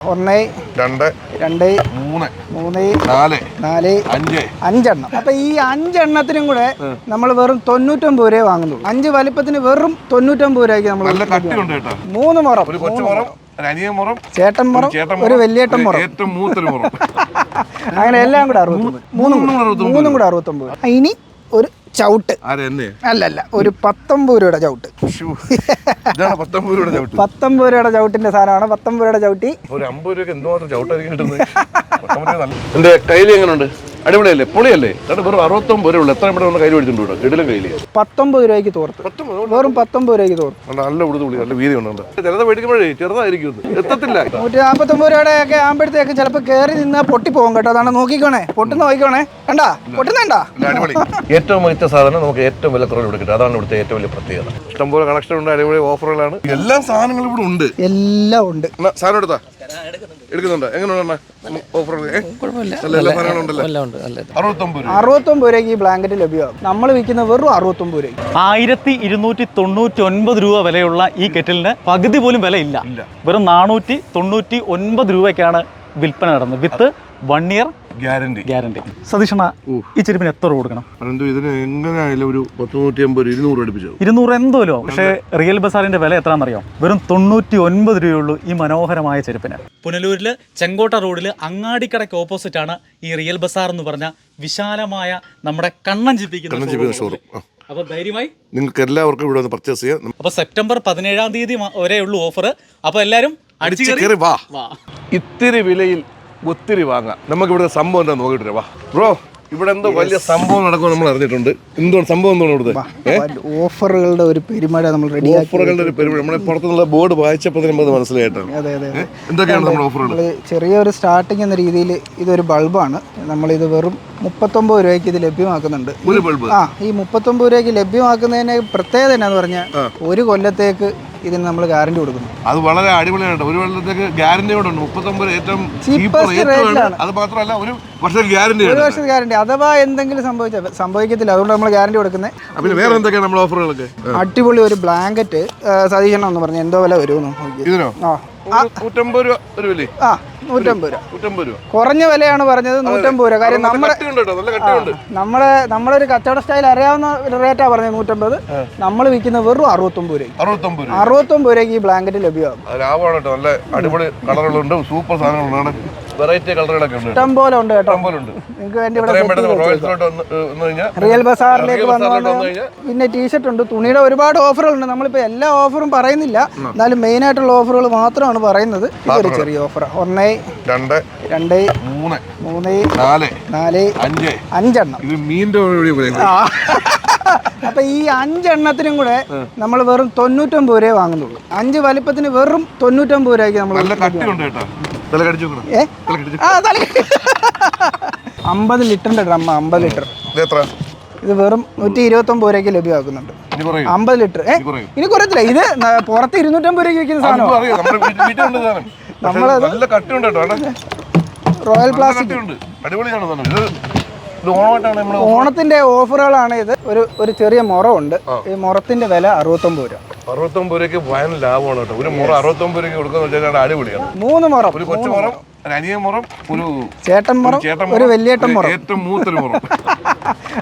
ഒന്ന് രണ്ട് രണ്ട് മൂന്ന് മൂന്ന് നാല് നാല് അഞ്ച്. അഞ്ചെണ്ണം. അപ്പൊ ഈ അഞ്ചെണ്ണത്തിനും കൂടെ നമ്മൾ വെറും തൊണ്ണൂറ്റൊമ്പത് രൂപ വാങ്ങുന്നുള്ളൂ. അഞ്ച് വലിപ്പത്തിന് വെറും തൊണ്ണൂറ്റൊമ്പത് രൂപയ്ക്ക് നമ്മൾ മൂന്ന് മുറം ചേട്ടൻ മുറം ഒരു വലിയേട്ടൻ മുറം. അങ്ങനെ എല്ലാം കൂടെ അറുപത്തൊമ്പത്. മൂന്നും കൂടെ അറുപത്തൊമ്പത് ഇനി ഒരു ചവിട്ട്. അല്ലല്ല ഒരു പത്തൊമ്പത് രൂപയുടെ ചവിട്ട്. പത്തൊമ്പത് രൂപയുടെ ചവിട്ട്. പത്തൊമ്പത് രൂപയുടെ ചവിട്ടിന്റെ സാധനമാണ് പത്തൊമ്പത് രൂപയുടെ ചവിട്ടി. ഒരു അമ്പത് രൂപ എന്തുമാത്രം ചവിട്ടായിരിക്കും കിട്ടുന്നത്? എന്റെ കയ്യിൽ എങ്ങനെയുണ്ട് അടിപൊളിയല്ലേ? പൊളിയല്ലേ? കാരണം വെറും അറുപത്തൊമ്പത് രൂപ ഉള്ളു. എത്ര ഇവിടെ കയ്യിൽ മേടിച്ചിട്ടുണ്ട് ഇടലും കയ്യിൽ പത്തൊമ്പത് രൂപയ്ക്ക് തോർത്ത്. വെറും പത്തൊമ്പത് രൂപയ്ക്ക് തോർത്ത്. നല്ല ഉടുത്ത് പുളി നല്ല വീതി ഉണ്ട് ചിലത് മേടിക്കുമ്പോഴേ ചെറുതായിരിക്കും. എത്തത്തില്ല. നൂറ്റി നാൽപ്പത്തൊമ്പത് രൂപയുടെ ഒക്കെ ആകുമ്പോഴത്തേക്ക് ചിലപ്പോൾ കയറി നിന്ന് പൊട്ടി പോകും കേട്ടോ. അതാണ് നോക്കിക്കോണേ. പൊട്ടുന്ന നോക്കിക്കോണേ. കണ്ടാ? പൊട്ടുന്നുണ്ടാ? ഏറ്റവും മികച്ച സാധനം നമുക്ക് ഏറ്റവും വില കുറവ് ഇവിടെ കിട്ടും. അതാണ് ഇവിടുത്തെ ഏറ്റവും വലിയ പ്രത്യേകത. ഇഷ്ടംപോലെ കണക്ഷൻ ഉണ്ട് അടിപൊളി ഓഫറുകളാണ് എല്ലാ സാധനങ്ങളും ഇവിടെ ഉണ്ട്. എല്ലാം ഉണ്ട്. സാധനം എടുത്താ? എടുക്കുന്നുണ്ട്. എങ്ങനെയാണ് അറുപത്തൊമ്പത് രൂപ. രൂപയ്ക്ക് ഈ ബ്ലാങ്കറ്റ് ലഭ്യമാകും നമ്മൾ വിൽക്കുന്ന വെറും അറുപത്തൊമ്പത് രൂപയ്ക്ക്. ആയിരത്തി ഇരുന്നൂറ്റി തൊണ്ണൂറ്റി ഒൻപത് രൂപ വിലയുള്ള ഈ കെറ്റിലിന് പകുതി പോലും വിലയില്ല. ഇല്ല. വെറും നാനൂറ്റി തൊണ്ണൂറ്റി ഒൻപത് രൂപയ്ക്കാണ് വിൽപ്പന നടന്നു. With one year guarantee guarantee സതീഷണ ഈ ചെരുപ്പിന് എത്ര രൂപ കൊടുക്കണം? ഇതിന് എങ്ങനെയായാലും ഒരു പത്ത് നൂറ്റി അമ്പത് ഇരുന്നൂറ് അടുപ്പിച്ചു ഇരുന്നൂറ് എന്തോലോ പക്ഷേ റിയൽ ബസാറിന്റെ വില എത്രയാണെന്നറിയോ? വെറും തൊണ്ണൂറ്റി ഒൻപത് രൂപയുള്ളൂ ഈ മനോഹരമായ ചെരുപ്പിന്. പുനലൂരിൽ ചെങ്കോട്ട റോഡിൽ അങ്ങാടിക്കടയ്ക്ക് ഓപ്പോസിറ്റ് ആണ് ഈ റിയൽ ബസാർ എന്ന് പറഞ്ഞ വിശാലമായ നമ്മുടെ കണ്ണൻ ചിപ്പിക്കുന്ന ഷോറൂം ഷോറൂം ആ. അപ്പൊ ധൈര്യമായി. നിങ്ങൾക്ക് എല്ലാവർക്കും ഇവിടെ ഒന്ന് പർച്ചേസ് ചെയ്യാം. അപ്പൊ സെപ്റ്റംബർ പതിനേഴാം തീയതി വരെയുള്ള വരെ ഉള്ളൂ ഓഫർ അപ്പൊ എല്ലാരും അടിച്ചു കയറി വാ. വാ. ഇത്തിരി വിലയിൽ ഒത്തിരി വാങ്ങാം. നമുക്ക് ഇവിടെ സംഭവം എന്താ നോക്കിട്ട് വാ. ബ്രോ ഇവിടെ എന്തോ വലിയ സംഭവം നടക്കുമോ നമ്മൾ അറിഞ്ഞിട്ടുണ്ട്. എന്തോ സംഭവം എന്താണ് ഇവിടുത്തെ? ഓഫറുകളുടെ ഒരു പെരുമഴ നമ്മൾ റെഡി ഓഫറുകളുടെ ഒരു പരിപാടി നമ്മുടെ പുറത്തുനിന്നുള്ള ബോർഡ് വായിച്ചപ്പോൾ നമുക്ക് അത് മനസ്സിലായിട്ടാണ്. അതെ അതെ എന്തൊക്കെയാണ് നമ്മുടെ ഓഫറുകൾ? ചെറിയൊരു സ്റ്റാർട്ടിംഗ് എന്ന രീതിയിൽ ഇതൊരു ബൾബാണ്. നമ്മളിത് വെറും മുപ്പത്തൊമ്പത് രൂപയ്ക്ക് ഇത് ലഭ്യമാക്കുന്നുണ്ട്. ആ ഈ മുപ്പത്തൊമ്പത് രൂപയ്ക്ക് ലഭ്യമാക്കുന്നതിന് പ്രത്യേകത എന്നാന്ന് പറഞ്ഞാൽ ഒരു കൊല്ലത്തേക്ക് ഇതിന് നമ്മൾ ഗ്യാരണ്ടി കൊടുക്കുന്നു. അത് വളരെ അടിപൊളിയാണ് ഒരു വെള്ളത്തേക്ക് ഗ്യാരണ്ടി കൂടെ ഉണ്ട്. മുപ്പത്തൊമ്പത് ഏറ്റവും. അത് മാത്രമല്ല ഒരു വർഷം ഗ്യാരണ്ടി ഒരു വർഷത്തെ ഗ്യാരണ്ടി അഥവാ എന്തെങ്കിലും സംഭവിച്ചാൽ സംഭവിക്കത്തില്ല. അതുകൊണ്ട് നമ്മൾ ഗ്യാരണ്ടി കൊടുക്കുന്നത് പിന്നെ വേറെ എന്തൊക്കെയാണ് നമ്മൾ ഓഫറുകളൊക്കെ അടിപൊളി ഒരു ബ്ലാങ്കറ്റ് സതീശൻ എന്ന് പറഞ്ഞു എന്തോ വില വരുമെന്ന് ഇതിനോ? ആ. നൂറ്റമ്പത് രൂപ ഒരു ആ നൂറ്റമ്പത് രൂപ. നൂറ്റമ്പത് രൂപ. കുറഞ്ഞ വിലയാണ് പറഞ്ഞത് നൂറ്റമ്പത് രൂപ. കാര്യം നമ്മുടെ നമ്മുടെ നമ്മളൊരു കച്ചവട സ്റ്റൈൽ അറിയാവുന്ന റേറ്റാ പറഞ്ഞത് നൂറ്റമ്പത്. നമ്മൾ വിൽക്കുന്ന വെറും അറുപത്തൊമ്പത് രൂപ അറുപത്തൊമ്പത് രൂപ അറുപത്തൊമ്പത് രൂപയ്ക്ക് ഈ ബ്ലാങ്കറ്റ് ലഭ്യമാകും. അത് ലാഭമാണ് കേട്ടോ. നല്ല അടിപൊളി കളറുകളുണ്ട് സൂപ്പർ സാധനങ്ങളുണ്ട്. വെറൈറ്റി കളറുകളൊക്കെ ഉണ്ട് ഇഷ്ടം പോലെ ഉണ്ട് കേട്ടോ. പോലെ ഉണ്ട്. നിങ്ങൾക്ക് വേണ്ടി ഇവിടെ റിയൽ ബസാറിലേക്ക് വന്ന് പിന്നെ ടീഷർട്ട് ഉണ്ട്. തുണിയുടെ ഒരുപാട് ഓഫറുകളുണ്ട്. നമ്മളിപ്പോൾ എല്ലാ ഓഫറും പറയുന്നില്ല. എന്നാലും മെയിൻ ആയിട്ടുള്ള ഓഫറുകൾ മാത്രമാണ് പറയുന്നത്. ഒരു ചെറിയ ഓഫറാണ് ഒന്ന് രണ്ട് രണ്ട് മൂന്ന് മൂന്ന് നാല് നാല് അഞ്ച്. അഞ്ചെണ്ണം. ഇത് പോലെ അപ്പൊ ഈ അഞ്ചെണ്ണത്തിനും കൂടെ നമ്മൾ വെറും തൊണ്ണൂറ്റൊമ്പത് രൂപ വാങ്ങുന്നുള്ളൂ. അഞ്ച് വലിപ്പത്തിന് വെറും തൊണ്ണൂറ്റൊമ്പത് രൂപയ്ക്ക് നമ്മൾ കട്ടിയുണ്ട് കേട്ടോ. അമ്പത് ലിറ്ററിന്റെ ഡ്രം അമ്പത് ലിറ്റർ. ഇത് വെറും നൂറ്റി ഇരുപത്തി ഒമ്പത് രൂപയ്ക്ക് ലഭ്യമാക്കുന്നുണ്ട്. അമ്പത് ലിറ്റർ. ഇനി കുറച്ചില്ല കുറയത്തില്ല. ഇത് പുറത്ത് ഇരുന്നൂറ്റമ്പത് രൂപയ്ക്ക് വിൽക്കുന്ന സാധനം. Royal plastic. ഓണത്തിന്റെ ഓഫറുകളാണ് ഇത്. ഒരു ഒരു ചെറിയ മുറമുണ്ട് ഈ മുറത്തിന്റെ വില അറുപത്തൊമ്പത് രൂപ. അറുപത്തൊമ്പത് രൂപയ്ക്ക് വയൻ ലാഭമാണ് കേട്ടോ. ഒരു മുറ അറുപത്തൊമ്പത് രൂപയ്ക്ക് കൊടുക്കുന്ന വെച്ചാൽ അടിപൊളിയാണ്. മൂന്ന് മുറം. ഒരു കൊച്ചു മുറം ഒരു അനിയൻ മുറം ഒരു ചേട്ടൻ മുറം ഒരു വലിയേട്ടൻ മുറം. ഏറ്റവും മൂത്തൊരു മുറം.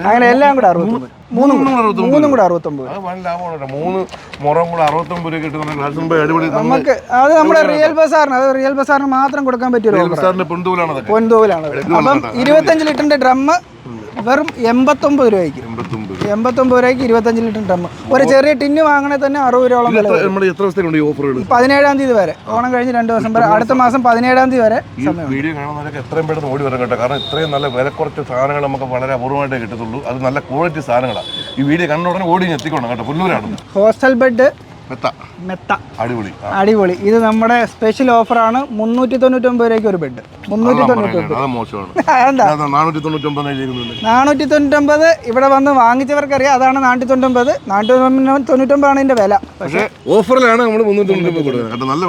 അങ്ങനെ എല്ലാം കൂടെ അറുപത്തൊമ്പത്. മൂന്നും കൂടെ അറുപത്തൊമ്പത്. മൂന്നും കൂടെ അറുപത്തൊമ്പത്. അത് ഭയങ്കര ലാഭമാണ് കേട്ടോ. മൂന്ന് മുറം കൂടെ അറുപത്തൊമ്പത് രൂപ കിട്ടുന്ന ക്ലാസ് അടിപൊളി നമുക്ക് അത് നമ്മുടെ റിയൽ ബസാറിന് അത് റിയൽ ബസാറിന് മാത്രം കൊടുക്കാൻ പറ്റിയ ഒരു ഓഫർ സാറിന്റെ അതൊക്കെ. പൊൻതോവിലാണ്. അപ്പം ഇരുപത്തഞ്ച് ലിറ്ററിന്റെ ഡ്രം വെറും എൺപത്തൊമ്പത് രൂപയ്ക്ക്. എൺപത്തൊമ്പത്. എൺപത്തൊമ്പത് രൂപയ്ക്ക് ഇരുപത്തഞ്ച് ലിറ്റർ ഡ്രം ഒരു ചെറിയ ടിന്ന് വാങ്ങണേ തന്നെ അറുപത് രൂപയോളം വില വരും. നമ്മുടെ എത്ര ദിവസത്തേക്കുണ്ട് ഈ ഓഫറുകൾ പതിനേഴാം തീയതി വരെ. ഓണം കഴിഞ്ഞ് രണ്ട് ദിവസം വരെ. അടുത്ത മാസം പതിനേഴാം തീയതി വരെ ഈ വീഡിയോ കാണുന്നവരൊക്കെ എത്രയും പെട്ടെന്ന് ഓടി വരാൻ കേട്ടോ. കാരണം ഇത്രയും നല്ല വില കുറച്ച് സാധനങ്ങൾ നമുക്ക് വളരെ അപൂർവമായിട്ടേ കിട്ടത്തുള്ളൂ. അത് നല്ല ക്വാളിറ്റി സാധനങ്ങളാണ് ഈ വീഡിയോ കണ്ട ഉടനെ ഓടി ഇങ്ങ് എത്തിക്കണം കേട്ടോ. പുല്ലൂരാണ്. ഹോസ്റ്റൽ ബെഡ് മെത്ത. മെത്ത. അടിപൊളി. അടിപൊളി. ഇത് നമ്മുടെ സ്പെഷ്യൽ ഓഫറാണ് മുന്നൂറ്റി തൊണ്ണൂറ്റൊമ്പത് രൂപയ്ക്ക് ഒരു ബെഡ് മുന്നൂറ്റി തൊണ്ണൂറ്റി നാനൂറ്റി തൊണ്ണൂറ്റി ഒമ്പത് തൊണ്ണൂറ്റൊമ്പത് ഇവിടെ വന്ന് വാങ്ങിച്ചവർക്കറിയാം. അതാണ് നാനൂറ്റി തൊണ്ണൂറ്റൊമ്പത് നാനൂറ്റി തൊണ്ണൂറ്റൊമ്പതാണ് ഇതിന്റെ വില. പക്ഷേ ഓഫറിലാണ് നമ്മൾ തൊണ്ണൂറ്റി നല്ല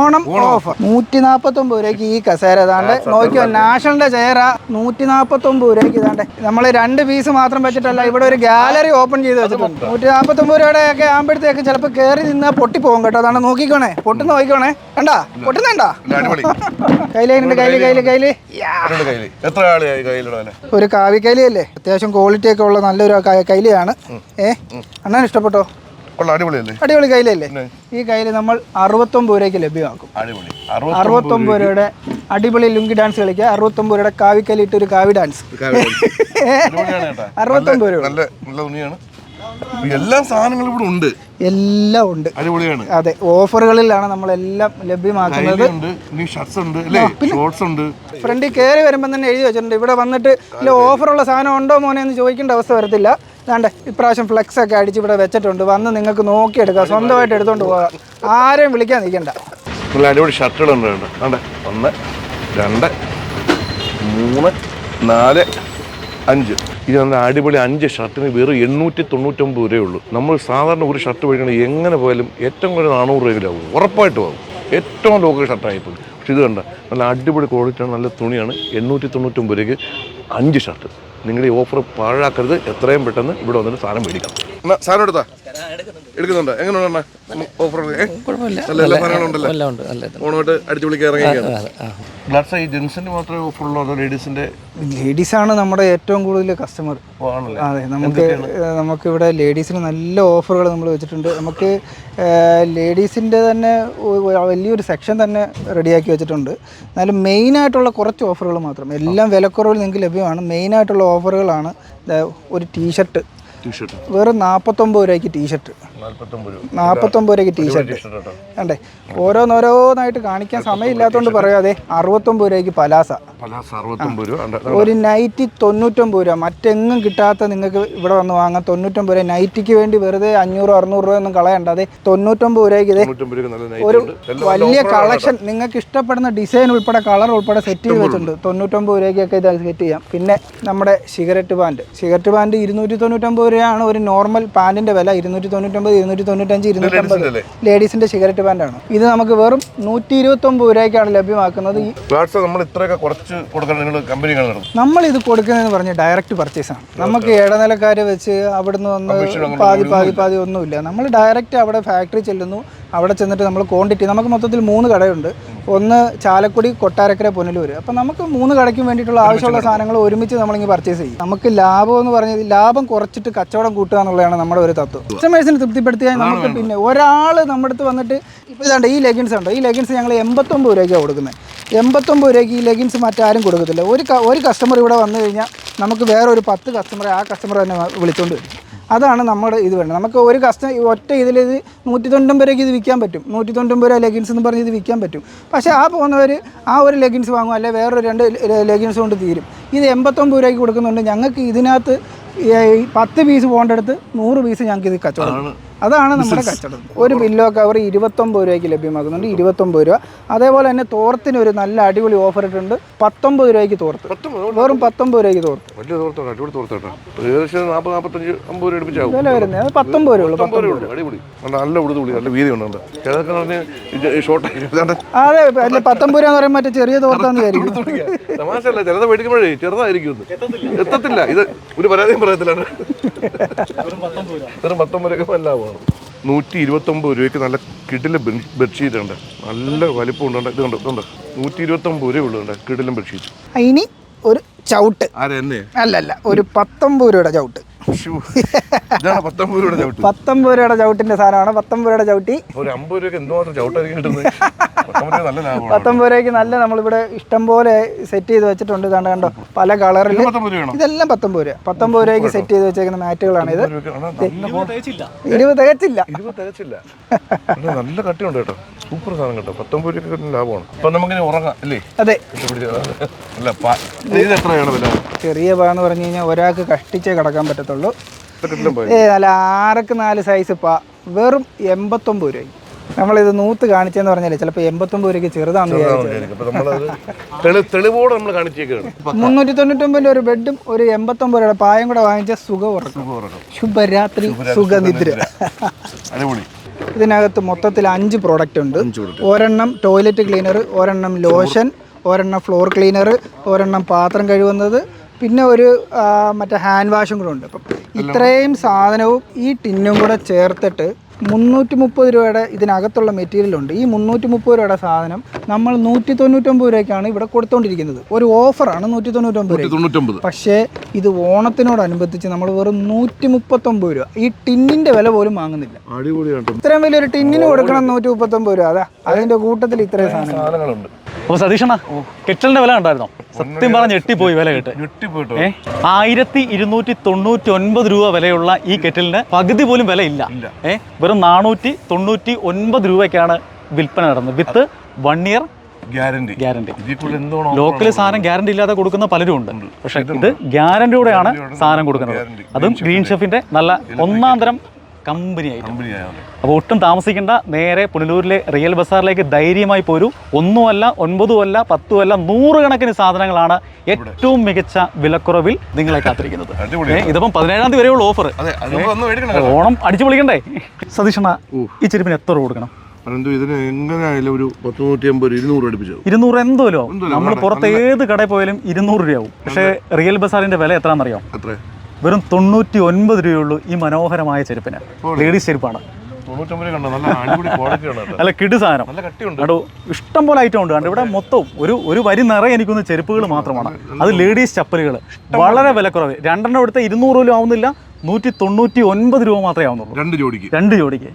ഓണം ഓഫർ നൂറ്റി നാൽപ്പത്തൊമ്പത് രൂപയ്ക്ക് ഈ കസേര ഏതാണ്ട് നോക്കിയോ നാഷണലിന്റെ ചെയറ നൂറ്റി നാപ്പത്തൊമ്പത് രൂപയ്ക്ക് ഇതാണ്ട്. നമ്മൾ രണ്ട് പീസ് മാത്രം വെച്ചിട്ടല്ല ഇവിടെ ഒരു ഗാലറി ഓപ്പൺ ചെയ്ത് വെച്ചിട്ടുണ്ട്. നൂറ്റി നാപ്പത്തൊമ്പത് രൂപയുടെ ഒക്കെ ആകുമ്പോഴത്തേക്ക് ചിലപ്പോൾ കയറി നിന്നാ പൊട്ടി പോകും കേട്ടോ. അതാണ് നോക്കിക്കോണേ. പൊട്ടുന്ന നോക്കിക്കോണേ. കണ്ടാ? പൊട്ടുന്നുണ്ടാ കയ്യിലുണ്ട് കയ്യിൽ കയ്യിൽ കയ്യിൽ. ഒരു കാവിക്കൈലിയല്ലേ അത്യാവശ്യം ക്വാളിറ്റി ഒക്കെ ഉള്ള നല്ലൊരു കൈലിയാണ് ഏ? അണ്ണാൻ ഇഷ്ടപ്പെട്ടോ? അടിപൊളി കൈലല്ലേ ഈ കയ്യിൽ നമ്മൾ അറുപത്തൊമ്പത് രൂപയ്ക്ക് ലഭ്യമാക്കും. അറുപത്തൊമ്പത് രൂപയുടെ അടിപൊളി ലുങ്കി ഡാൻസ് കളിക്കുക. അറുപത്തൊമ്പത് രൂപയുടെ കാവിക്കലി ഇട്ട് ഒരു കാവി ഡാൻസ് അറുപത്തൊമ്പത് രൂപ നല്ല തുണിയാണ്. എല്ലാ സാധനങ്ങളും ഇവിടെ ഉണ്ട്. എല്ലാം ഉണ്ട്. അടിപൊളിയാണ്. അതെ ഓഫറുകളിലാണ് നമ്മളെല്ലാം ലഭ്യമാക്കുന്നത്. ഫ്രണ്ടിൽ കയറി വരുമ്പോൾ തന്നെ എഴുതി വെച്ചിട്ടുണ്ട്. ഇവിടെ വന്നിട്ട് ഓഫറുള്ള സാധനം ഉണ്ടോ മോനെ എന്ന് ചോദിക്കേണ്ട അവസ്ഥ വരത്തില്ല. അതാണ്ട് ഇപ്രാവശ്യം ഫ്ലെക്സ് ഒക്കെ അടിച്ച് ഇവിടെ വെച്ചിട്ടുണ്ട്. വന്ന് നിങ്ങൾക്ക് നോക്കിയെടുക്കാം. സ്വന്തമായിട്ട് എടുത്തോണ്ട് പോകാം. ആരെയും വിളിക്കാൻ നിൽക്കണ്ട. നല്ല അടിപൊളി ഷർട്ടുകളുണ്ട് ഒന്ന് രണ്ട് മൂന്ന് നാല്. അഞ്ച്. ഇത് നല്ല അടിപൊളി അഞ്ച് ഷർട്ടിന് വെറും എണ്ണൂറ്റി തൊണ്ണൂറ്റൊമ്പത് രൂപയേ ഉള്ളൂ. നമ്മൾ സാധാരണ ഒരു ഷർട്ട് വഴിയാണ് എങ്ങനെ പോയാലും ഏറ്റവും കുറഞ്ഞ നാനൂറ് രൂപയിലാവും ഉറപ്പായിട്ടും ആവും. ഏറ്റവും ലോക്കൽ ഷർട്ടായിപ്പോൾ പക്ഷെ ഇത് കണ്ട നല്ല അടിപൊളി ക്വാളിറ്റിയാണ് നല്ല തുണിയാണ്. എണ്ണൂറ്റി തൊണ്ണൂറ്റൊമ്പത് രൂപയ്ക്ക് അഞ്ച് ഷർട്ട്. നിങ്ങൾ ഈ ഓഫർ പാഴാക്കരുത്. എത്രയും പെട്ടെന്ന് ഇവിടെ വന്നിട്ട് സാധനം മേടിക്കാം. സാധനം എടുത്താ? എടുക്കുന്നുണ്ട്. എങ്ങനെയുണ്ട് ഓഫർ കുഴപ്പമില്ല. നല്ല. ഓണമായിട്ട് അടിച്ചു വിളിക്കാൻ ഇറങ്ങിയാണ് ഈ ജെൻസിന് മാത്രമേ ഓഫർ ഉള്ളൂ അതോ ലേഡീസിന്റെ ലേഡീസാണ് നമ്മുടെ ഏറ്റവും കൂടുതൽ കസ്റ്റമർ അതെ നമുക്ക് നമുക്ക് നമുക്കിവിടെ ലേഡീസിന് നല്ല ഓഫറുകൾ നമ്മൾ വെച്ചിട്ടുണ്ട്. നമുക്ക് ലേഡീസിന്റെ തന്നെ വലിയൊരു സെക്ഷൻ തന്നെ റെഡിയാക്കി വെച്ചിട്ടുണ്ട്. എന്നാലും മെയിനായിട്ടുള്ള കുറച്ച് ഓഫറുകൾ മാത്രം. എല്ലാം വിലക്കുറവിൽ നിങ്ങൾക്ക് ലഭ്യമാണ്. മെയിനായിട്ടുള്ള ഓഫറുകളാണ് ഒരു ടീഷർട്ട് ടീഷർട്ട് വെറും നാൽപ്പത്തൊമ്പത് രൂപയ്ക്ക് ടീഷർട്ട് നാൽപ്പത്തൊമ്പത് രൂപയ്ക്ക് ടീഷർട്ട് കണ്ടേ ഓരോന്നോരോന്നായിട്ട് കാണിക്കാൻ സമയമില്ലാത്തതുകൊണ്ട് പറയാതെ അറുപത്തൊമ്പത് രൂപയ്ക്ക് പലാസ. ഒരു നൈറ്റി തൊണ്ണൂറ്റൊമ്പത് രൂപ. മറ്റെങ്ങും കിട്ടാത്ത നിങ്ങൾക്ക് ഇവിടെ വന്ന് വാങ്ങാം. തൊണ്ണൂറ്റൊമ്പത് രൂപ. നൈറ്റിക്ക് വേണ്ടി വെറുതെ അഞ്ഞൂറ് അറുന്നൂറ് രൂപ ഒന്നും കളയണ്ട. അതെ തൊണ്ണൂറ്റൊമ്പത് രൂപയ്ക്ക് ഇതേ ഒരു വലിയ കളക്ഷൻ. നിങ്ങൾക്ക് ഇഷ്ടപ്പെടുന്ന ഡിസൈൻ ഉൾപ്പെടെ കളർ ഉൾപ്പെടെ സെറ്റ് ചെയ്ത് വെച്ചിട്ടുണ്ട്. തൊണ്ണൂറ്റൊമ്പത് രൂപയ്ക്കൊക്കെ ഇത് സെറ്റ് ചെയ്യാം. പിന്നെ നമ്മുടെ സിഗരറ്റ് പാന്റ് സിഗരറ്റ് പാന്റ് ഇരുന്നൂറ്റി തൊണ്ണൂറ്റൊമ്പത് രൂപയാണ് ഒരു നോർമൽ പാന്റിന്റെ വില. ഇരുന്നൂറ്റി തൊണ്ണൂറ്റൊമ്പത് ഇരുന്നൂറ്റി തൊണ്ണൂറ്റഞ്ച് ഇരുന്നൂറ്റമ്പത് ലേഡീസിന്റെ സിഗരറ്റ് പാന്റാണ് ഇത് നമുക്ക് വെറും നൂറ്റി ഇരുപത്തൊമ്പത് രൂപയ്ക്കാണ് ലഭ്യമാക്കുന്നത്. നമ്മൾ ഇത്രയൊക്കെ കുറച്ച് കൊടുക്കണം നമ്മൾ ഇത് കൊടുക്കുന്നതെന്ന് പറഞ്ഞ് ഡയറക്റ്റ് പർച്ചേസ് ആണ്. നമുക്ക് ഇടനിലക്കാര് വെച്ച് അവിടുന്ന് വന്ന് പാതി പാതി പാതി ഒന്നുമില്ല. നമ്മൾ ഡയറക്റ്റ് അവിടെ ഫാക്ടറി ചെല്ലുന്നു. അവിടെ ചെന്നിട്ട് നമ്മൾ ക്വാണ്ടിറ്റി നമുക്ക് മൊത്തത്തിൽ മൂന്ന് കടയുണ്ട്. ഒന്ന് ചാലക്കുടി കൊട്ടാരക്കര പുനലൂർ അപ്പം നമുക്ക് മൂന്ന് കടയ്ക്കും വേണ്ടിയിട്ടുള്ള ആവശ്യമുള്ള സാധനങ്ങൾ ഒരുമിച്ച് നമ്മളിങ്ങനെ പർച്ചേസ് ചെയ്യും. നമുക്ക് ലാഭം എന്ന് പറഞ്ഞത് ലാഭം കുറച്ചിട്ട് കച്ചവടം കൂട്ടുക എന്നുള്ളതാണ് നമ്മുടെ ഒരു തത്വം. കസ്റ്റമേഴ്സിന് തൃപ്തിപ്പെടുത്തിയാൽ നമുക്ക് പിന്നെ ഒരാൾ നമ്മുടെ അടുത്ത് വന്നിട്ട് ഇപ്പോൾ ഇതാണ്ട് ഈ ലെഗിൻസ് ഉണ്ട്? ഈ ലെഗിൻസ് ഞങ്ങൾ എൺപത്തൊമ്പത് രൂപയ്ക്കാണ് കൊടുക്കുന്നത് എൺപത്തൊമ്പത് രൂപയ്ക്ക് ഈ ലെഗിൻസ് മറ്റാരും കൊടുക്കത്തില്ല. ഒരു ഒരു കസ്റ്റമർ ഇവിടെ വന്നു കഴിഞ്ഞാൽ നമുക്ക് വേറെ ഒരു പത്ത് കസ്റ്റമറെ ആ കസ്റ്റമർ തന്നെ വിളിച്ചുകൊണ്ട് വരും. അതാണ് നമ്മുടെ ഇത് വേണ്ടത്. നമുക്ക് ഒരു കസ്റ്റമർ ഒറ്റ ഇതിൽ ഇത് നൂറ്റി തൊണ്ണൂറ്റൊമ്പത് രൂപയ്ക്ക് ഇത് വിൽക്കാൻ പറ്റും. നൂറ്റി തൊണ്ണൂറ്റൊമ്പത് രൂപ ലെഗിൻസ് എന്ന് പറഞ്ഞ് ഇത് വിൽക്കാൻ പറ്റും. പക്ഷേ ആ പോകുന്നവർ ആ ഒരു ലെഗിൻസ് വാങ്ങും അല്ലെങ്കിൽ വേറൊരു രണ്ട് ലെഗിൻസ് കൊണ്ട് തീരും. ഇത് എൺപത്തൊമ്പത് രൂപയ്ക്ക് കൊടുക്കുന്നുണ്ട്. ഞങ്ങൾക്ക് ഇതിനകത്ത് പത്ത് പീസ് പോകേണ്ടടുത്ത് നൂറ് പീസ് ഞങ്ങൾക്ക് ഇത് കച്ചവടം അതാണ് നമ്മുടെ കച്ചവടം. ഒരു പില്ലോ കവർ ഇരുപത്തൊമ്പത് രൂപയ്ക്ക് ലഭ്യമാക്കുന്നുണ്ട്. ഇരുപത്തൊമ്പത് രൂപ. അതേപോലെ തന്നെ തോർത്തിന് ഒരു നല്ല അടിപൊളി ഓഫർ ഇട്ടുണ്ട്. പത്തൊമ്പത് രൂപയ്ക്ക് തോർത്ത്. വെറും പത്തൊമ്പത് രൂപയ്ക്ക് തോർത്ത്. വലിയ തോർത്താണ് അടിപൊളി തോർത്താട്ടോ. ഏകദേശം നാൽപ്പത് നാൽപ്പത്തഞ്ച് അമ്പത് രൂപ അടുപ്പിച്ചാവും വില വരുന്നത് അത് പത്തൊമ്പത് രൂപ. അടിപൊളി. നല്ല നല്ല വീതി ഉണ്ട് അതെ അല്ല പത്തൊമ്പത് രൂപ എന്ന് പറയുമ്പോൾ മറ്റേ ചെറിയ തോർത്താന്ന് വിചാരിക്കും. തമാശല്ല ചിലത് മേടിക്കുമ്പോഴേ ചെറുതായിരിക്കും. എത്തത്തില്ല. ഇത് ഒരു പരാതിയും പറയത്തില്ല. വെറും പത്തൊമ്പത് രൂപ. എല്ലാമാണ് നൂറ്റി ഇരുപത്തൊമ്പത് രൂപയ്ക്ക് നല്ല കിടില ബെഡ്ഷീറ്റ് ഉണ്ട്. നല്ല വലിപ്പം ഉണ്ട്? ഇത് കണ്ടോ? ഇതുണ്ട്? നൂറ്റി ഇരുപത്തൊമ്പത് രൂപ ഉള്ളു കിടിലും ബെഡ്ഷീറ്റ് ഇനി ഒരു ചവിട്ട്. അല്ല അല്ല ഒരു പത്തൊമ്പത് രൂപയുടെ ചവിട്ട്. പത്തൊമ്പത് രൂപയുടെ ചവിട്ടിന്റെ സാധനമാണ്. പത്തൊമ്പത് രൂപയുടെ ചവിട്ടി. പത്തൊമ്പത് രൂപയ്ക്ക് നല്ല നമ്മളിവിടെ ഇഷ്ടം പോലെ സെറ്റ് ചെയ്ത് വെച്ചിട്ടുണ്ട്. ഇതാണ്ട് കണ്ടോ? പല കളറിൽ ഇതെല്ലാം പത്തൊമ്പത് രൂപ. പത്തൊമ്പത് രൂപയ്ക്ക് സെറ്റ് ചെയ്ത് വെച്ചേക്കുന്ന മാറ്റുകളാണ് ഇത്. ഇരുപത് തികച്ചില്ല. നല്ല കട്ടിയുണ്ട് കേട്ടോ. സൂപ്പർ സാധനം കേട്ടോ. പത്തൊമ്പത് രൂപ ലാഭമാണ്. അപ്പൊ നമുക്കിനി ഉറങ്ങാം അല്ലേ? അതെ. അല്ല പാ- ഇത് എത്രയാണ് വില? ചെറിയ പാ എന്ന് പറഞ്ഞു കഴിഞ്ഞാൽ ഒരാൾക്ക് കഷ്ടിച്ചേ കിടക്കാൻ പറ്റത്തുള്ളൂ. അല്ല ഏ ആറക്ക് നാല് സൈസ് പാ. വെറും എൺപത്തൊമ്പത് രൂപ നമ്മളിത് നൂത്ത് കാണിച്ചെന്ന് പറഞ്ഞാലേ ചിലപ്പോൾ എൺപത്തൊമ്പത് രൂപയ്ക്ക് ചെറുതാണെന്ന് കാണിച്ചേക്കാണ്. മുന്നൂറ്റി തൊണ്ണൂറ്റൊമ്പതിന്റെ ഒരു ബെഡും ഒരു എൺപത്തൊമ്പത് രൂപയുടെ പായം കൂടെ വാങ്ങിച്ച സുഖം ഉറക്കും ശുഭരാത്രി സുഖനിദ്ര. അടിപൊളി. ഇതിനകത്ത് മൊത്തത്തിൽ അഞ്ച് പ്രോഡക്റ്റ് ഉണ്ട്. ഒരെണ്ണം ടോയ്ലറ്റ് ക്ലീനർ ഒരെണ്ണം ലോഷൻ ഒരെണ്ണം ഫ്ലോർ ക്ലീനർ ഒരെണ്ണം പാത്രം കഴുകുന്നത്. പിന്നെ ഒരു മറ്റേ ഹാൻഡ് വാഷും കൂടെ ഉണ്ട്. അപ്പം ഇത്രയും സാധനവും ഈ ടിന്നും കൂടെ ചേർത്തിട്ട് മുന്നൂറ്റി മുപ്പത് രൂപയുടെ ഇതിനകത്തുള്ള മെറ്റീരിയൽ ഉണ്ട്. ഈ മുന്നൂറ്റി മുപ്പത് രൂപയുടെ സാധനം നമ്മൾ നൂറ്റി തൊണ്ണൂറ്റൊമ്പത് രൂപയ്ക്കാണ് ഇവിടെ കൊടുത്തുകൊണ്ടിരിക്കുന്നത് ഒരു ഓഫറാണ് നൂറ്റി തൊണ്ണൂറ്റൊമ്പത് പക്ഷേ ഇത് ഓണത്തിനോടനുബന്ധിച്ച് നമ്മൾ വെറും നൂറ്റി മുപ്പത്തൊമ്പത് രൂപ. ഈ ടിന്നിന്റെ വില പോലും വാങ്ങുന്നില്ല. ഇത്രയും വലിയൊരു ടിന്നിന് കൊടുക്കണം നൂറ്റി മുപ്പത്തൊമ്പത് രൂപ. അതാ അതിന്റെ കൂട്ടത്തിൽ ഇത്രയും സാധനങ്ങളുണ്ട്. അപ്പോൾ സതീഷണ കെറ്റലിന്റെ വില ഉണ്ടായിരുന്നോ സത്യം പറഞ്ഞ് ഞെട്ടിപ്പോയി വില കേട്ട്. ഞെട്ടിപ്പോയിട്ട്? ആയിരത്തി ഇരുന്നൂറ്റി തൊണ്ണൂറ്റി ഒൻപത് രൂപ വിലയുള്ള ഈ കെറ്റലിന് പകുതി പോലും വിലയില്ല. ഏഹ് വെറും നാനൂറ്റി തൊണ്ണൂറ്റി ഒൻപത് രൂപയ്ക്കാണ് വിൽപ്പന നടന്നത്. With one year guarantee. Guarantee. Local സാധനം ഗ്യാരണ്ടി ഇല്ലാതെ കൊടുക്കുന്ന പലരും ഉണ്ട്. പക്ഷെ ഇത് ഗ്യാരണ്ടിയോടെയാണ് സാധനം കൊടുക്കുന്നത്. അതും ഗ്രീൻ ഷെഫിന്റെ നല്ല ഒന്നാം തരം കമ്പനി ആയിട്ട് കമ്പനി അപ്പോൾ ഒട്ടും താമസിക്കേണ്ട. നേരെ പുനലൂരിലെ റിയൽ ബസാറിലേക്ക് ധൈര്യമായി പോരൂ. ഒന്നുമല്ല ഒൻപതുമല്ല പത്തുമല്ല നൂറുകണക്കിന് സാധനങ്ങളാണ് ഏറ്റവും മികച്ച വിലക്കുറവിൽ നിങ്ങളെ കാത്തിരിക്കുന്നത്. ഇതിപ്പം പതിനേഴാം തീയതി വരെയുള്ള ഓഫർ ഓണം അടിച്ചു പൊളിക്കണ്ടേ? സതീഷണ ഈ ചെരുപ്പിന് എത്ര രൂപ കൊടുക്കണം? ഇതിന് എങ്ങനെയായാലും ഒരു പത്ത് നൂറ്റി അമ്പത് ഇരുന്നൂറ് അടുപ്പിച്ചു ഇരുന്നൂറ് എന്തോലോ നമ്മൾ പുറത്ത് ഏത് കടയിൽ പോയാലും ഇരുന്നൂറ് രൂപയാവും. പക്ഷേ റിയൽ ബസാറിന്റെ വില എത്രയാണെന്നറിയാം എത്ര വെറും തൊണ്ണൂറ്റി ഒൻപത് രൂപയുള്ളൂ ഈ മനോഹരമായ ചെരുപ്പിന്. ലേഡീസ് ചെരുപ്പാണ്. നല്ല കിടു സാധനം. കണ്ടോ? ഇഷ്ടം പോലെ ഐറ്റം ഉണ്ട്. കണ്ടോ? ഇവിടെ മൊത്തം ഒരു ഒരു വരി നിറയെ എനിക്കൊന്ന് ചെരുപ്പുകൾ മാത്രമാണ്. അത് ലേഡീസ് ചപ്പലുകൾ വളരെ വിലക്കുറവ്. രണ്ടെണ്ണം എടുത്ത ഇരുന്നൂറ് പോലും ആവുന്നില്ല. നൂറ്റി തൊണ്ണൂറ്റി ഒൻപത് രൂപ മാത്രമേ ആവുന്നുള്ളൂ. രണ്ട് ജോഡിക്ക്. രണ്ട് ജോഡിക്ക്.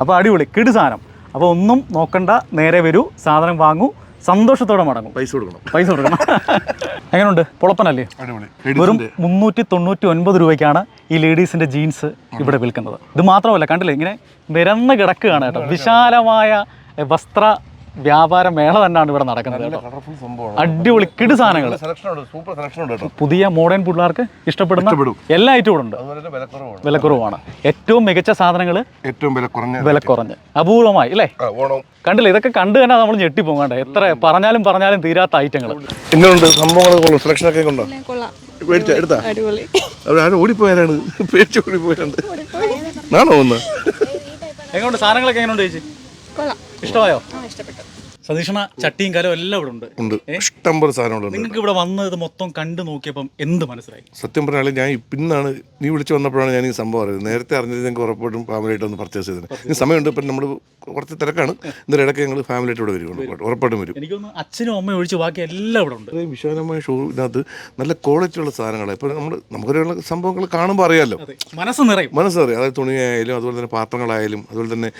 അപ്പോൾ അടിപൊളി. കിട് സാധനം. അപ്പോൾ ഒന്നും നോക്കണ്ട. നേരെ വരൂ. സാധനം വാങ്ങൂ. സന്തോഷത്തോടെ മടങ്ങും. പൈസ കൊടുക്കണം. പൈസ കൊടുക്കണം. എങ്ങനെയുണ്ട് പൊളപ്പനല്ലേ? അടിപൊളി. വെറും മുന്നൂറ്റി തൊണ്ണൂറ്റി ഒൻപത് രൂപയ്ക്കാണ് ഈ ലേഡീസിന്റെ ജീൻസ് ഇവിടെ വിൽക്കുന്നത്. ഇത് മാത്രമല്ല കണ്ടില്ലേ? ഇങ്ങനെ നിരന്ന് കിടക്കുകയാണ് കേട്ടോ. വിശാലമായ വസ്ത്ര വ്യാപാര മേള തന്നെയാണ് ഇവിടെ നടക്കുന്നത് കേട്ടോ. അടിപൊളി കിട് സാധനങ്ങൾ. പുതിയ മോഡേൺ പിള്ളേർക്ക് ഇഷ്ടപ്പെടുന്ന ഇഷ്ടപ്പെടും. എല്ലാ ഐറ്റവും ഇവിടെ ഉണ്ട് വിലക്കുറവാണ് ഏറ്റവും മികച്ച സാധനങ്ങൾ ഏറ്റവും വില കുറഞ്ഞ വില കുറഞ്ഞ്. അപൂർവമായി അല്ലേ? കണ്ടില്ല ഇതൊക്കെ കണ്ടു തന്നെ നമ്മൾ ഞെട്ടി പോകണ്ടേ എത്ര പറഞ്ഞാലും പറഞ്ഞാലും തീരാത്ത ഐറ്റങ്ങൾ എങ്ങനെയുണ്ട് സംഭവങ്ങളൊക്കെ സെലക്ഷൻ ഒക്കെ എടുത്താ? ഓടിപ്പോയാലാണ്. പേടിച്ച് ഒന്ന്? എങ്ങനെയുണ്ട് സാധനങ്ങളൊക്കെ എങ്ങനെയുണ്ട് ചേച്ചി? ഇഷ്ടമായോ? സതീഷണ ചട്ടിയും കലവും എല്ലാം ഇവിടെ ഉണ്ട്. ഉണ്ട്. ഇഷ്ടംപോലെ സാധനങ്ങളുണ്ട് നിങ്ങൾക്ക് ഇവിടെ വന്ന് ഇത് മൊത്തം കണ്ടു നോക്കിയപ്പം എന്ത് മനസ്സിലായി? സത്യം പറഞ്ഞാൽ ഞാൻ പിന്നാണ് നീ വിളിച്ചു വന്നപ്പോഴാണ് ഞാൻ ഈ സംഭവം അറിയുന്നത്. നേരത്തെ അറിഞ്ഞത് ഞങ്ങൾക്ക് ഉറപ്പായിട്ടും ഫാമിലിയായിട്ട് ഒന്ന് പർച്ചേസ് ചെയ്തത് ഇനി സമയമുണ്ട് ഇപ്പം നമ്മൾ കുറച്ച് തിരക്കാണ്. ഇന്നലെ ഇടയ്ക്ക് ഞങ്ങൾ ഫാമിലിയായിട്ട് ഇവിടെ വരും ഉറപ്പായിട്ടും. വരും. എനിക്കൊന്ന് അച്ഛനും അമ്മയും ഒഴിച്ച് ബാക്കി എല്ലാം ഇവിടെ ഉണ്ട്. വിശാലമായ ഷോ ഇതിനകത്ത് നല്ല ക്വാളിറ്റി ഉള്ള സാധനങ്ങളാണ് ഇപ്പം നമ്മൾ നമുക്കൊരു സംഭവങ്ങൾ കാണുമ്പോൾ അറിയാമല്ലോ നിറയും മനസ്സ് നിറയും. അതായത് തുണിയായാലും അതുപോലെ തന്നെ പാത്രങ്ങളായാലും അതുപോലെ തന്നെ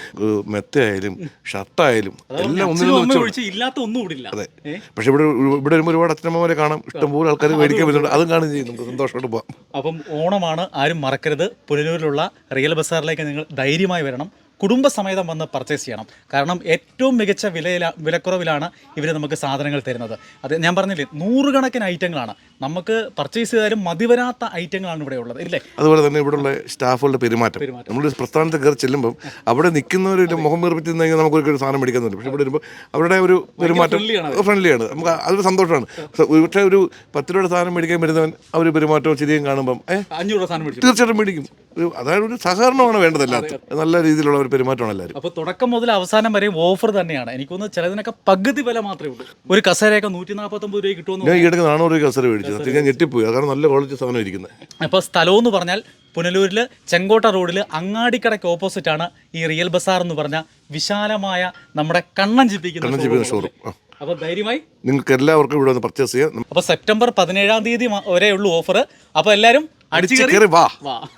മെത്തയായാലും ഷർട്ടായാലും എല്ലാം ഒന്നിനും ഒഴിച്ച് ഇല്ലാത്ത ഒന്നും ഇവിടെ ഇല്ല ഏ? പക്ഷെ ഇവിടെ ഇവിടെ വരുമ്പോൾ ഒരുപാട് അച്ഛനമ്മമാരെ കാണാം. ഇഷ്ടംപോലെ ആൾക്കാർ മേടിക്കാൻ വരുന്നുണ്ട്. അതും കാണുകയും ചെയ്യുന്നുണ്ട്. സന്തോഷമായിട്ട് പോകാം അപ്പം ഓണമാണ് ആരും മറക്കരുത്. പുനലൂരിലുള്ള റിയൽ ബസാറിലേക്ക് നിങ്ങൾ ധൈര്യമായി വരണം. കുടുംബസമേതം വന്ന് പർച്ചേസ് ചെയ്യണം. കാരണം ഏറ്റവും മികച്ച വിലയില വിലക്കുറവിലാണ് ഇവർ നമുക്ക് സാധനങ്ങൾ തരുന്നത്. അത് ഞാൻ പറഞ്ഞില്ലേ നൂറുകണക്കിന് ഐറ്റങ്ങളാണ്. നമുക്ക് പർച്ചേസ് ചെയ്താലും മതിവരാത്ത ഐറ്റങ്ങളാണ് ഇവിടെ ഉള്ളത്. ഇല്ലേ? അതുപോലെ തന്നെ ഇവിടെയുള്ള സ്റ്റാഫുകളുടെ പെരുമാറ്റം. നമ്മൾ പ്രസ്ഥാനത്ത് കയറി ചെല്ലുമ്പോൾ അവിടെ നിൽക്കുന്നവരുടെ മുഖം വീർപ്പിച്ച് നിന്ന് കഴിഞ്ഞാൽ നമുക്ക് ഒരു സാധനം മേടിക്കുന്നുണ്ട് പക്ഷെ ഇവിടെ വരുമ്പോൾ അവരുടെ ഒരു പെരുമാറ്റം ഫ്രണ്ട്ലിയാണ് നമുക്ക് അതൊരു സന്തോഷമാണ്. പക്ഷേ ഒരു പത്ത് രൂപയുടെ സാധനം മേടിക്കാൻ വരുന്നവൻ അവർ പെരുമാറ്റവും ചിരിയും കാണുമ്പം തീർച്ചയായിട്ടും മേടിക്കും. അതായത് ഒരു സഹകരണമാണ് വേണ്ടത് എല്ലാവർക്കും നല്ല രീതിയിലുള്ള ഒരു പെരുമാറ്റമാണ് എല്ലാവരും. അപ്പോൾ തുടക്കം മുതൽ അവസാനം വരെയും ഓഫർ തന്നെയാണ്. എനിക്കൊന്ന് ചിലതിനൊക്കെ പകുതി വില മാത്രമേ ഉള്ളൂ. ഒരു കസേരയൊക്കെ നൂറ്റി നാൽപ്പത്തൊമ്പത് രൂപ കിട്ടുമെന്ന് ഞാൻ ഈ ഇടയ്ക്ക് നാനൂറ് രൂപ കസേര മേടിച്ചു. സത്യം ഞാൻ ഞെട്ടിപ്പോയി. കാരണം നല്ല ക്വാളിറ്റി സാധനം ഇരിക്കുന്നത്. അപ്പോൾ സ്ഥലം എന്ന് പറഞ്ഞാൽ പുനലൂരിൽ ചെങ്കോട്ട റോഡിൽ അങ്ങാടിക്കടയ്ക്ക് ഓപ്പോസിറ്റ് ആണ് ഈ റിയൽ ബസാർ എന്ന് പറഞ്ഞ വിശാലമായ നമ്മുടെ കണ്ണൻ ചിപ്പിക്കുന്ന ഷോറൂം. അപ്പോൾ ധൈര്യമായി നിങ്ങൾക്ക് എല്ലാവർക്കും ഇവിടെ വന്ന് പർച്ചേസ് ചെയ്യാം. അപ്പോൾ സെപ്റ്റംബർ പതിനേഴാം തീയതി വരെയുള്ളൂ വരെ ഉള്ളൂ ഓഫർ അപ്പോൾ എല്ലാവരും അടിച്ചു കയറി വാ. വാ.